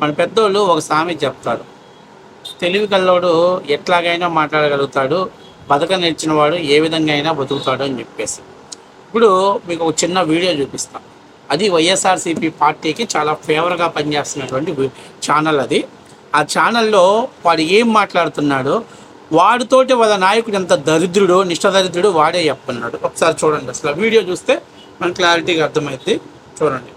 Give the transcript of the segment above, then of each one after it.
మన పెద్దోళ్ళు ఒక సామెత చెప్తారు. తెలివి కల్లోడు ఎట్లాగైనా మాట్లాడగలుగుతాడు బతక నేర్చిన వాడు ఏ విధంగా అయినా బతుకుతాడు అని చెప్పేసి. ఇప్పుడు మీకు ఒక చిన్న వీడియో చూపిస్తాను అది వైఎస్ఆర్సీపీ పార్టీకి చాలా ఫేవర్గా పనిచేస్తున్నటువంటి ఛానల్ అది. ఆ ఛానల్లో వాడు ఏం మాట్లాడుతున్నాడో వాడితోటి వాళ్ళ నాయకుడు ఎంత దరిద్రుడు నిష్ఠ దరిద్రుడు వాడే చెప్తున్నాడు. ఒకసారి చూడండి అసలు వీడియో చూస్తే మనకు క్లారిటీగా అర్థమైంది చూడండి.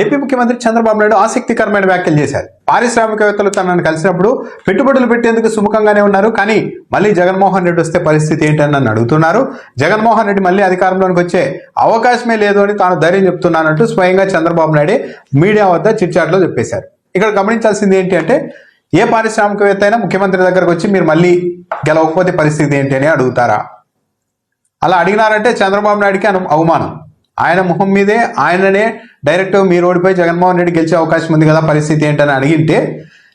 ఏపీ ముఖ్యమంత్రి చంద్రబాబు నాయుడు ఆసక్తికరమైన వ్యాఖ్యలు చేశారు. పారిశ్రామికవేత్తలు తనను కలిసినప్పుడు పెట్టుబడులు పెట్టేందుకు సుముఖంగానే ఉన్నారు కానీ మళ్ళీ జగన్మోహన్ రెడ్డి వస్తే పరిస్థితి ఏంటని నన్ను అడుగుతున్నారు. జగన్మోహన్ రెడ్డి మళ్ళీ అధికారంలోకి వచ్చే అవకాశమే లేదు అని తాను ధైర్యం చెప్తున్నానంటూ స్వయంగా చంద్రబాబు నాయుడే మీడియా వద్ద చిట్చాట్లో చెప్పేశారు. ఇక్కడ గమనించాల్సింది ఏంటి అంటే ఏ పారిశ్రామికవేత్త అయినా ముఖ్యమంత్రి దగ్గరకు వచ్చి మీరు మళ్ళీ గెలవకపోతే పరిస్థితి ఏంటి అని అడుగుతారా? అలా అడిగినారంటే చంద్రబాబు నాయుడికి అను అవమానం. ఆయన ముఖం మీదే ఆయననే డైరెక్ట్ మీరు ఓడిపోయి జగన్మోహన్ రెడ్డి గెలిచే అవకాశం ఉంది కదా పరిస్థితి ఏంటని అడిగింటే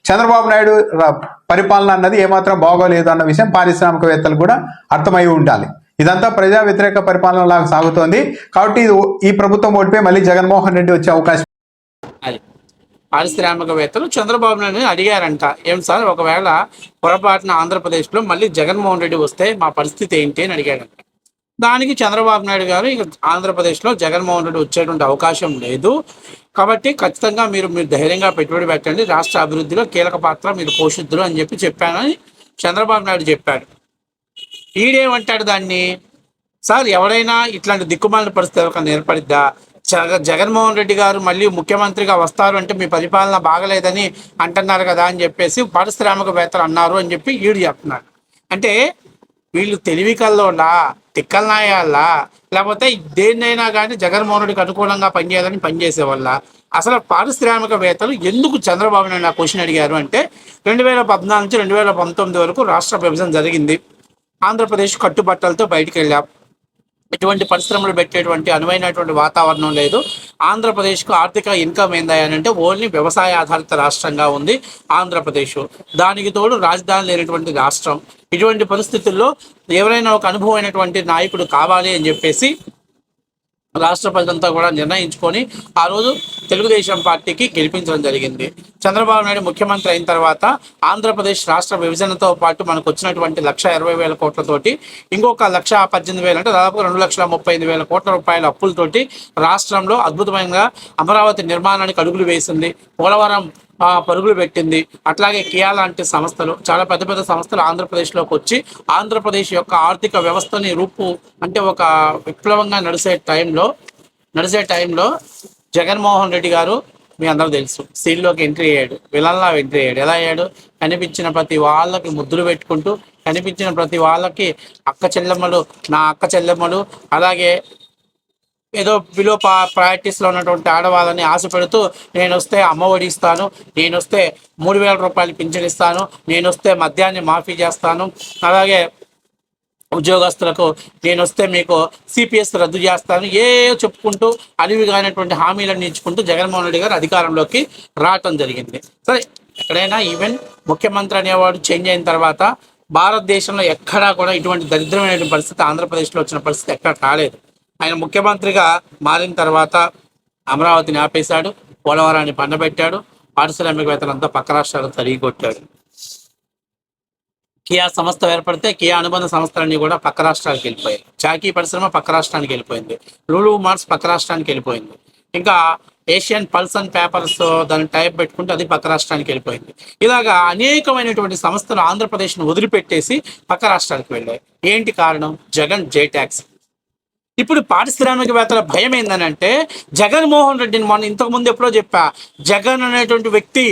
చంద్రబాబు నాయుడు పరిపాలన అన్నది ఏమాత్రం బాగోలేదు అన్న విషయం పారిశ్రామికవేత్తలు కూడా అర్థమై ఉండాలి. ఇదంతా ప్రజా వ్యతిరేక పరిపాలన లాగా సాగుతోంది. కాబట్టి ఇది ఈ ప్రభుత్వం ఓడిపోయి మళ్ళీ జగన్మోహన్ రెడ్డి వచ్చే అవకాశం పారిశ్రామికవేత్తలు చంద్రబాబు నాయుడు అడిగారంట. ఏం సార్ ఒకవేళ పొరపాటున ఆంధ్రప్రదేశ్లో మళ్ళీ జగన్మోహన్ రెడ్డి వస్తే మా పరిస్థితి ఏంటి అని అడిగాడంట దానికి చంద్రబాబు నాయుడు గారు ఇక ఆంధ్రప్రదేశ్లో జగన్మోహన్ రెడ్డి వచ్చేటువంటి అవకాశం లేదు. కాబట్టి ఖచ్చితంగా మీరు మీరు ధైర్యంగా పెట్టుబడి పెట్టండి. రాష్ట్ర అభివృద్ధిలో కీలక పాత్ర మీరు పోషిద్దురు అని చెప్పి చెప్పానని చంద్రబాబు నాయుడు చెప్పాడు. ఈడేమంటాడు దాన్ని? సార్ ఎవరైనా ఇట్లాంటి దిక్కుమాలిన పరిస్థితి ఎవరికైనా ఏర్పడిద్దా? జగ జగన్మోహన్ రెడ్డి గారు మళ్ళీ ముఖ్యమంత్రిగా వస్తారు అంటే మీ పరిపాలన బాగలేదని అంటున్నారు కదా అని చెప్పేసి పారిశ్రామికవేత్తలు అన్నారు అని చెప్పి ఈడు చెప్తున్నాడు. అంటే వీళ్ళు తెలివి కల్లోలా తిక్కలనాయాలా లేకపోతే దేన్నైనా కానీ జగన్మోహన్ రెడ్డికి అనుకూలంగా పనిచేయాలని పనిచేసే వల్ల అసలు పారిశ్రామికవేత్తలు ఎందుకు చంద్రబాబు నాయుడు ఆ క్వశ్చన్ అడిగారు అంటే రెండు వేల పద్నాలుగు నుంచి రెండు వేల పంతొమ్మిది వరకు రాష్ట్ర విభజన జరిగింది. ఆంధ్రప్రదేశ్ కట్టుబట్టలతో బయటికి వెళ్ళాం ఎటువంటి పరిశ్రమలు పెట్టేటువంటి అనువైనటువంటి వాతావరణం లేదు. ఆంధ్రప్రదేశ్కు ఆర్థిక ఇన్కమ్ ఏందా అంటే ఓన్లీ వ్యవసాయ ఆధారిత రాష్ట్రంగా ఉంది ఆంధ్రప్రదేశ్. దానికి తోడు రాజధాని లేనటువంటి రాష్ట్రం. ఇటువంటి పరిస్థితుల్లో ఎవరైనా ఒక అనుభవమైనటువంటి నాయకుడు కావాలి అని చెప్పేసి రాష్ట్ర ప్రజలంతా కూడా నిర్ణయించుకొని ఆ రోజు తెలుగుదేశం పార్టీకి గెలిపించడం జరిగింది. చంద్రబాబు నాయుడు ముఖ్యమంత్రి అయిన తర్వాత ఆంధ్రప్రదేశ్ రాష్ట్ర విభజనతో పాటు మనకు వచ్చినటువంటి లక్ష ఇరవై వేల కోట్లతోటి ఇంకొక లక్ష పద్దెనిమిది వేలు అంటే దాదాపు రెండు లక్షల ముప్పై ఐదు వేల కోట్ల రూపాయల అప్పులతోటి రాష్ట్రంలో అద్భుతమైన అమరావతి నిర్మాణానికి అడుగులు వేసింది. పోలవరం పరుగులు పెట్టింది. అట్లాగే కియా లాంటి సంస్థలు చాలా పెద్ద పెద్ద సంస్థలు ఆంధ్రప్రదేశ్లోకి వచ్చి ఆంధ్రప్రదేశ్ యొక్క ఆర్థిక వ్యవస్థని రూపు అంటే ఒక విప్లవంగా నడిసే టైంలో నడిసే టైంలో జగన్మోహన్ రెడ్డి గారు మీ అందరూ తెలుసు సీల్లోకి ఎంట్రీ అయ్యాడు విలన్లా ఎంట్రీ అయ్యాడు. ఎలా అయ్యాడు? కనిపించిన ప్రతి వాళ్ళకి ముద్దులు పెట్టుకుంటూ కనిపించిన ప్రతి వాళ్ళకి అక్క చెల్లెమ్మలు నా అక్క చెల్లెమ్మలు అలాగే ఏదో బిలో పా ప్రాక్టీస్లో ఉన్నటువంటి ఆడవాళ్ళని ఆశపెడుతూ నేను వస్తే అమ్మఒడి ఇస్తాను నేను వస్తే మూడు వేల రూపాయలు పింఛన్ ఇస్తాను నేను వస్తే మద్యాన్ని మాఫీ చేస్తాను అలాగే ఉద్యోగస్తులకు నేను వస్తే మీకు సిపిఎస్ రద్దు చేస్తాను ఏ చెప్పుకుంటూ అలివిగానటువంటి హామీలను ఇచ్చుకుంటూ జగన్మోహన్ రెడ్డి గారు అధికారంలోకి రావటం జరిగింది. సరే ఎక్కడైనా ఈవెన్ ముఖ్యమంత్రి అనేవాడు చేంజ్ అయిన తర్వాత భారతదేశంలో ఎక్కడా కూడా ఇటువంటి దరిద్రమైన పరిస్థితి ఆంధ్రప్రదేశ్లో వచ్చిన పరిస్థితి ఎక్కడ రాలేదు. ఆయన ముఖ్యమంత్రిగా మారిన తర్వాత అమరావతిని ఆపేశాడు పోలవరాన్ని పండబెట్టాడు పారిశ్రామికవేత్తలంతా పక్క రాష్ట్రాలు తరిగి కొట్టాడు కియా సంస్థ ఏర్పడితే కియా అనుబంధ సంస్థలన్నీ కూడా పక్క రాష్ట్రాలకు వెళ్ళిపోయాయి. చాకీ పరిశ్రమ పక్క రాష్ట్రానికి వెళ్ళిపోయింది. లూలు మార్స్ పక్క రాష్ట్రానికి వెళ్ళిపోయింది. ఇంకా ఏషియన్ పల్స్ అండ్ పేపర్స్ దాని టైప్ పెట్టుకుంటే అది పక్క రాష్ట్రానికి వెళ్ళిపోయింది. ఇలాగా అనేకమైనటువంటి సంస్థలు ఆంధ్రప్రదేశ్ను వదిలిపెట్టేసి పక్క రాష్ట్రాలకు వెళ్ళాయి. ఏంటి కారణం? Jagan J tax. ఇప్పుడు పారిశ్రామికవేత్తల భయం ఏంటంటే జగన్మోహన్ రెడ్డిని మొన్న ఇంతకు ముందు ఎప్పుడో చెప్పా జగన్ అనేటువంటి వ్యక్తి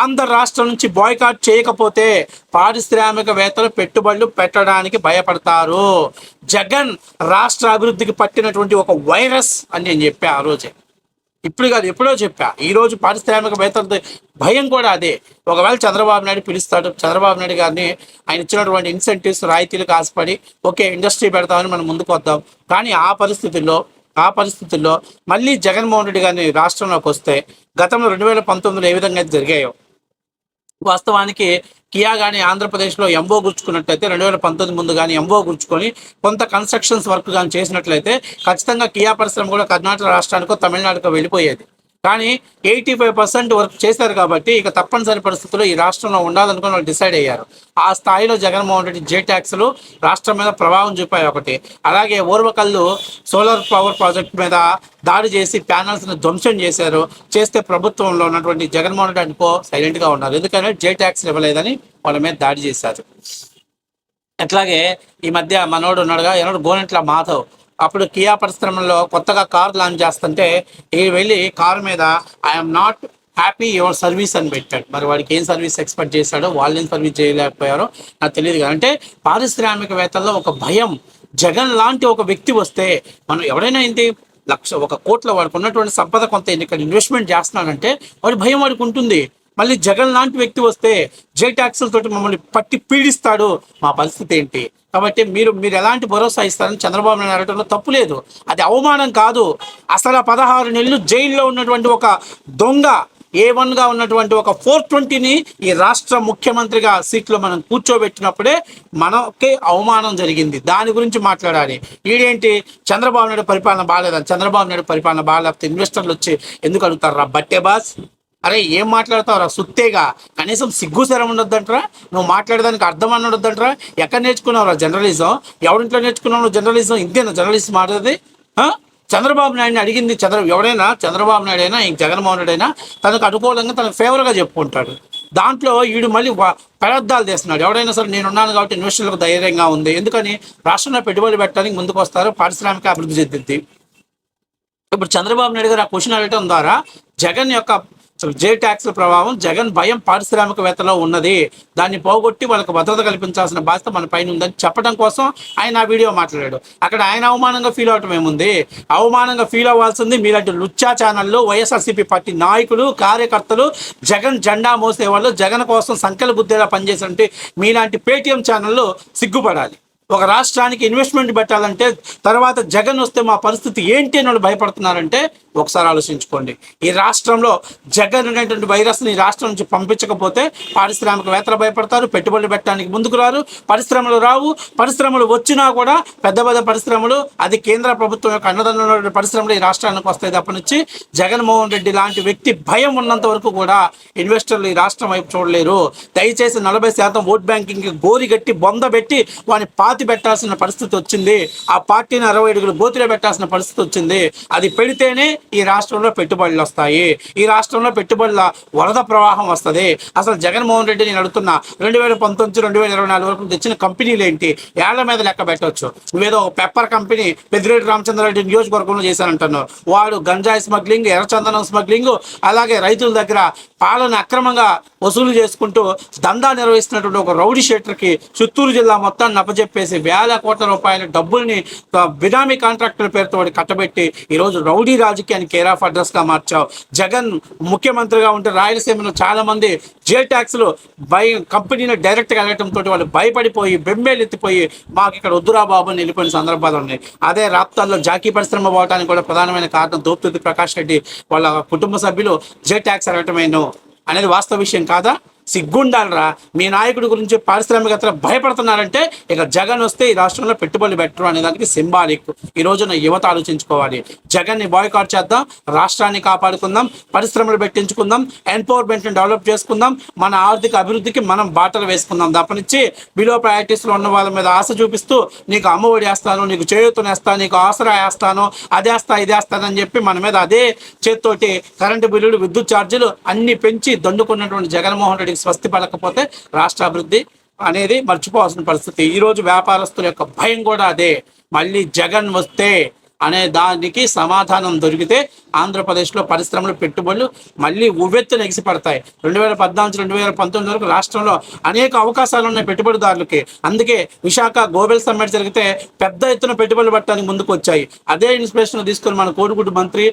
ఆంధ్ర రాష్ట్రం నుంచి బాయ్కాట్ చేయకపోతే పారిశ్రామికవేత్తలు పెట్టుబడులు పెట్టడానికి భయపడతారు. జగన్ రాష్ట్ర అభివృద్ధికి పట్టినటువంటి ఒక వైరస్ అని నేను చెప్పా ఆ రోజే. ఇప్పుడు కాదు ఎప్పుడో చెప్పా. ఈ రోజు పారిశ్రామికవేత్తలతో భయం కూడా అదే. ఒకవేళ చంద్రబాబు నాయుడు పిలుస్తాడు చంద్రబాబు నాయుడు గారిని ఆయన ఇచ్చినటువంటి ఇన్సెంటివ్స్ రాయితీలకు ఆశపడి ఓకే ఇండస్ట్రీ పెడతామని మనం ముందుకు వద్దాం. కానీ ఆ పరిస్థితుల్లో ఆ పరిస్థితుల్లో మళ్ళీ జగన్మోహన్ రెడ్డి గారిని రాష్ట్రంలోకి వస్తే గతంలో రెండు వేల పంతొమ్మిదిలో ఏ విధంగా అయితే జరిగాయో వాస్తవానికి కియా కానీ ఆంధ్రప్రదేశ్లో ఎంఓ గుర్చుకున్నట్లయితే రెండు వేల పంతొమ్మిది ముందు కానీ ఎంఓ గుర్చుకొని కొంత కన్స్ట్రక్షన్స్ వర్క్ కానీ చేసినట్లయితే ఖచ్చితంగా కియా పరిశ్రమ కూడా కర్ణాటక రాష్ట్రానికో తమిళనాడుకో వెళ్ళిపోయేది. కానీ ఎయిటీ ఫైవ్ పర్సెంట్ వర్క్ చేశారు కాబట్టి ఇక తప్పనిసరి పరిస్థితుల్లో ఈ రాష్ట్రంలో ఉండాలనుకుని వాళ్ళు డిసైడ్ అయ్యారు. ఆ స్థాయిలో జగన్మోహన్ రెడ్డి జే ట్యాక్స్లు రాష్ట్రం మీద ప్రభావం చూపాయి ఒకటి. అలాగే ఓర్వకల్లు సోలార్ పవర్ ప్రాజెక్ట్ మీద దాడి చేసి ప్యానల్స్ని ధ్వంసం చేశారు. చేస్తే ప్రభుత్వంలో ఉన్నటువంటి జగన్మోహన్ రెడ్డి అనుకో సైలెంట్గా ఉన్నారు. ఎందుకంటే జే ట్యాక్స్ ఇవ్వలేదని వాళ్ళ మీద దాడి చేశారు. అట్లాగే ఈ మధ్య మనోడు ఉన్నాడుగా ఎవడు గోనెట్ల మాధవ్. అప్పుడు కియా పరిశ్రమలో కొత్తగా కార్ లాంచ్ చేస్తుంటే ఈ వెళ్ళి కార్ మీద I'm not happy your service అని పెట్టాడు. మరి వాడికి ఏం సర్వీస్ ఎక్స్పెక్ట్ చేశాడో వాళ్ళు ఏం సర్వీస్ చేయలేకపోయారో నాకు తెలియదు కదా అంటే పారిశ్రామికవేత్తల్లో ఒక భయం. జగన్ లాంటి ఒక వ్యక్తి వస్తే మనం ఎవరైనా ఏంటి లక్ష ఒక కోట్ల వాడికి ఉన్నటువంటి సంపద కొంత ఇక్కడ ఇన్వెస్ట్మెంట్ చేస్తున్నాడంటే వాడి భయం వాడికి ఉంటుంది. మళ్ళీ జగన్ లాంటి వ్యక్తి వస్తే జే ట్యాక్సుల తోటి మమ్మల్ని పట్టి పీడిస్తాడు. మా పరిస్థితి ఏంటి? కాబట్టి మీరు మీరు ఎలాంటి భరోసా ఇస్తారని చంద్రబాబు నాయుడు అడగడంలో తప్పు లేదు. అది అవమానం కాదు. అసలు పదహారు నెలలు జైల్లో ఉన్నటువంటి ఒక దొంగ ఏ వన్గా ఉన్నటువంటి ఒక ఫోర్ ట్వంటీని ఈ రాష్ట్ర ముఖ్యమంత్రిగా సీట్లో మనం కూర్చోబెట్టినప్పుడే మనకే అవమానం జరిగింది. దాని గురించి మాట్లాడాలి. ఈడేంటి? చంద్రబాబు నాయుడు పరిపాలన బాగాలేదని. చంద్రబాబు నాయుడు పరిపాలన బాగాలేకపోతే ఇన్వెస్టర్లు వచ్చి ఎందుకు అడుగుతారు? రా బట్టే బాస్. అరే ఏం మాట్లాడతావురా? సుత్తేగా. కనీసం సిగ్గు శరం ఉండొద్దంటరా? నువ్వు మాట్లాడడానికి అర్థం అని ఉండొద్దంటరా? ఎక్కడ నేర్చుకున్నావురా జర్నలిజం? ఎవరింట్లో నేర్చుకున్నావు నువ్వు జర్నలిజం? ఇంతేనా జర్నలిజం మాట్లాడేది? చంద్రబాబు నాయుడిని అడిగింది చంద్ర ఎవడైనా? చంద్రబాబు నాయుడు అయినా ఇంక జగన్మోహన్ రెడ్డి అయినా తనకు అనుకూలంగా తనకు ఫేవర్గా చెప్పుకుంటాడు. దాంట్లో వీడు మళ్ళీ వా- పెడద్దాలు చేస్తున్నాడు ఎవడైనా సరే నేను ఉన్నాను కాబట్టి ఇన్వెస్టర్లకు ధైర్యంగా ఉంది. ఎందుకని? రాష్ట్రంలో పెట్టుబడి పెట్టడానికి ముందుకు వస్తారు పారిశ్రామిక అభివృద్ధి చెందింది. ఇప్పుడు చంద్రబాబు నాయుడు గారు ఆ క్వశ్చన్ అడగడం ద్వారా జగన్ యొక్క జే ట్యాక్స్ ప్రభావం జగన్ భయం పారిశ్రామికవేత్తలో ఉన్నది. దాన్ని పోగొట్టి వాళ్ళకి భద్రత కల్పించాల్సిన బాధ్యత మన పైన ఉందని చెప్పడం కోసం ఆయన ఆ వీడియో మాట్లాడాడు. అక్కడ ఆయన అవమానంగా ఫీల్ అవటం ఏముంది? అవమానంగా ఫీల్ అవ్వాల్సింది మీలాంటి లుచ్చా ఛానల్లో వైఎస్ఆర్సీపీ పార్టీ నాయకులు కార్యకర్తలు జగన్ జెండా మోసే వాళ్ళు జగన్ కోసం సంఖ్యల బుద్ధిలా పనిచేసినట్టు మీలాంటి పేటీఎం ఛానల్లో సిగ్గుపడాలి. ఒక రాష్ట్రానికి ఇన్వెస్ట్మెంట్ పెట్టాలంటే తర్వాత జగన్ వస్తే మా పరిస్థితి ఏంటి అని వాళ్ళు భయపడుతున్నారంటే ఒకసారి ఆలోచించుకోండి. ఈ రాష్ట్రంలో జగన్ అనేటువంటి వైరస్ని ఈ రాష్ట్రం నుంచి పంపించకపోతే పారిశ్రామికవేత్తలు భయపడతారు పెట్టుబడులు పెట్టడానికి ముందుకు రారు పరిశ్రమలు రావు. పరిశ్రమలు వచ్చినా కూడా పెద్ద పెద్ద పరిశ్రమలు అది కేంద్ర ప్రభుత్వం యొక్క అన్నదండ పరిశ్రమలు ఈ రాష్ట్రానికి వస్తాయి తప్పనిచ్చి జగన్మోహన్ రెడ్డి లాంటి వ్యక్తి భయం ఉన్నంత వరకు కూడా ఇన్వెస్టర్లు ఈ రాష్ట్రం వైపు చూడలేరు. దయచేసి నలభై శాతం ఓట్ బ్యాంకింగ్ గోరిగట్టి బొంద పెట్టి వాని పాత పెట్టాల్సిన పరిస్థితి వచ్చింది ఆ పార్టీని అరవై అడుగులు బోతిలో పెట్టాల్సిన పరిస్థితి వచ్చింది. అది పెడితేనే ఈ రాష్ట్రంలో పెట్టుబడులు వస్తాయి. ఈ రాష్ట్రంలో పెట్టుబడుల వరద ప్రవాహం వస్తుంది. అసలు జగన్మోహన్ రెడ్డి నేను అడుగుతున్నా రెండు వేల పంతొమ్మిది రెండు వేల ఇరవై నాలుగు వరకు తెచ్చిన కంపెనీలు ఏంటి? ఏళ్ళ మీద లెక్క పెట్టవచ్చు నువ్వేదో పెప్పర్ కంపెనీ పెద్దిరెడ్డి రామచంద్రారెడ్డి నియోజకవర్గంలో చేశానంటున్నావు. వాడు గంజాయి స్మగ్లింగ్ ఎర్రచందనం స్మగ్లింగ్ అలాగే రైతుల దగ్గర పాలను అక్రమంగా వసూలు చేసుకుంటూ దందా నిర్వహిస్తున్నటువంటి ఒక రౌడీ షేటర్కి చిత్తూరు జిల్లా మొత్తాన్ని అప్పచెప్పేసి వేల కోట్ల రూపాయల డబ్బుల్ని బినామీ కాంట్రాక్టర్ పేరుతో కట్టబెట్టి ఈరోజు రౌడీ రాజకీయాన్ని కేర్ ఆఫ్ అడ్రస్గా మార్చావు. జగన్ ముఖ్యమంత్రిగా ఉంటే రాయలసీమలో చాలా మంది జే ట్యాక్స్లు భయ కంపెనీని డైరెక్ట్గా వెళ్ళటంతో వాళ్ళు భయపడిపోయి బెంబేలెత్తిపోయి మాకు ఇక్కడ వద్దురా బాబు అని వెళ్ళిపోయిన సందర్భాలు ఉన్నాయి. అదే రాప్తాల్లో జాకీ పరిశ్రమ పోవడానికి కూడా ప్రధానమైన కారణం దోపుతుది ప్రకాష్ రెడ్డి వాళ్ళ కుటుంబ సభ్యులు జే ట్యాక్స్ అడగటమేను అనేది వాస్తవ విషయం కాదా? సిగ్గుండాలరా. మీ నాయకుడి గురించి పారిశ్రామికవేత్తలు భయపడుతున్నారంటే ఇక జగన్ వస్తే ఈ రాష్ట్రంలో పెట్టుబడులు పెట్టరు అనే దానికి సింబాలిక్. ఈ రోజున యువత ఆలోచించుకోవాలి. జగన్ని బాయ్కాట్ చేద్దాం రాష్ట్రాన్ని కాపాడుకుందాం పరిశ్రమలు పెట్టించుకుందాం ఎన్ఫోర్మెంట్ని డెవలప్ చేసుకుందాం మన ఆర్థిక అభివృద్ధికి మనం బాటలు వేసుకుందాం. తప్పనిచ్చి బిలో ప్రయారిటీస్లో ఉన్న వాళ్ళ మీద ఆశ చూపిస్తూ నీకు అమ్మఒడి వేస్తాను నీకు చేయూతనేస్తాను నీకు ఆసరా వేస్తాను అదేస్తా ఇదేస్తానని చెప్పి మన మీద అదే చేత్తోటి కరెంటు బిల్లులు విద్యుత్ ఛార్జీలు అన్ని పెంచి దండుకున్నటువంటి జగన్మోహన్ రెడ్డికి స్వస్తి పడకపోతే రాష్ట్ర అభివృద్ధి అనేది మర్చిపోవాల్సిన పరిస్థితి. ఈరోజు వ్యాపారస్తుల యొక్క భయం కూడా అదే. మళ్ళీ జగన్ వస్తే అనే దానికి సమాధానం దొరికితే ఆంధ్రప్రదేశ్లో పరిశ్రమలు పెట్టుబడులు మళ్ళీ ఉవ్వెత్తున ఎగిసిపడతాయి. రెండు వేల పద్నాలుగు రెండు వేల పంతొమ్మిది వరకు రాష్ట్రంలో అనేక అవకాశాలు ఉన్నాయి పెట్టుబడిదారులకి. అందుకే విశాఖ గోబెల్ సమ్మిట్ జరిగితే పెద్ద ఎత్తున పెట్టుబడులు పట్టడానికి ముందుకు వచ్చాయి. అదే ఇన్స్పిరేషన్ తీసుకుని మన కోడిగుడ్డు మంత్రి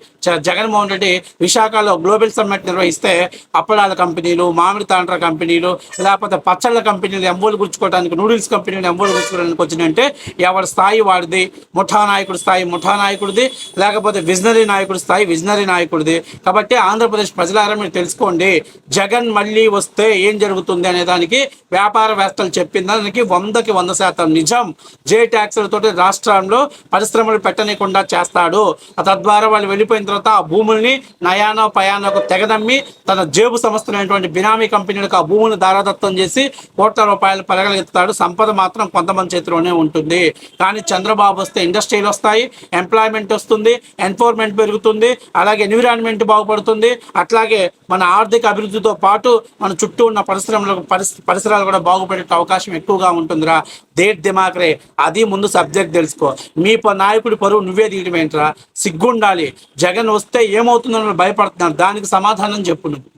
జగన్మోహన్ రెడ్డి విశాఖలో గ్లోబల్ సమ్మిట్ నిర్వహిస్తే అప్పడాల కంపెనీలు మామిడి తాండ్ర కంపెనీలు లేకపోతే పచ్చళ్ళ కంపెనీలు ఎంబోలు గుర్చుకోవడానికి నూడిల్స్ కంపెనీలు ఎంబోలు గుర్చుకోవడానికి వచ్చినాయంటే ఎవరి స్థాయి వాడిది? ముఠా నాయకుడి స్థాయి ముఠా నాయకుడిది లేకపోతే విజనరీ నాయకుడి స్థాయి విజనరీ నాయకుడిది. కాబట్టి ఆంధ్రప్రదేశ్ ప్రజలారా మీరు తెలుసుకోండి జగన్ మళ్ళీ వస్తే ఏం జరుగుతుంది అనే దానికి వ్యాపారవేత్తలు చెప్పిన దానికి వందకి వంద శాతం నిజం. జే ట్యాక్సులతో రాష్ట్రంలో పరిశ్రమలు పెట్టనీయకుండా చేస్తాడు. తద్వారా వాళ్ళు వెళ్ళిపోయిన తర్వాత ఆ భూముల్ని నయానో పయానోకు తెగదమ్మి తన జేబు సంస్థలైనటువంటి బినామీ కంపెనీలకు ఆ భూములను దారాదత్తం చేసి కోట్ల రూపాయలు పలగలెత్తాడు సంపద మాత్రం కొంతమంది చేతిలోనే ఉంటుంది. కానీ చంద్రబాబు వస్తే ఇండస్ట్రీలు వస్తాయి ఎంప్లాయ్మెంట్ వస్తుంది ఎన్ఫోర్మెంట్ పెరుగుతుంది అలాగే ఎన్విరాన్మెంట్ బాగుపడుతుంది అట్లాగే మన ఆర్థిక అభివృద్ధితో పాటు మన చుట్టూ ఉన్న పరిశ్రమలకు పరిస్- పరిసరాలు కూడా బాగుపడే అవకాశం ఎక్కువగా ఉంటుందిరా. దేట్ దిమాక్రే అది ముందు సబ్జెక్ట్ తెలుసుకో. మీ నాయకుడి పరువు నువ్వే తీయడం ఏంట్రా సిగ్గుండాలి. జగన్ వస్తే ఏమవుతుందని భయపడుతున్నారు. దానికి సమాధానం చెప్పు నువ్వు.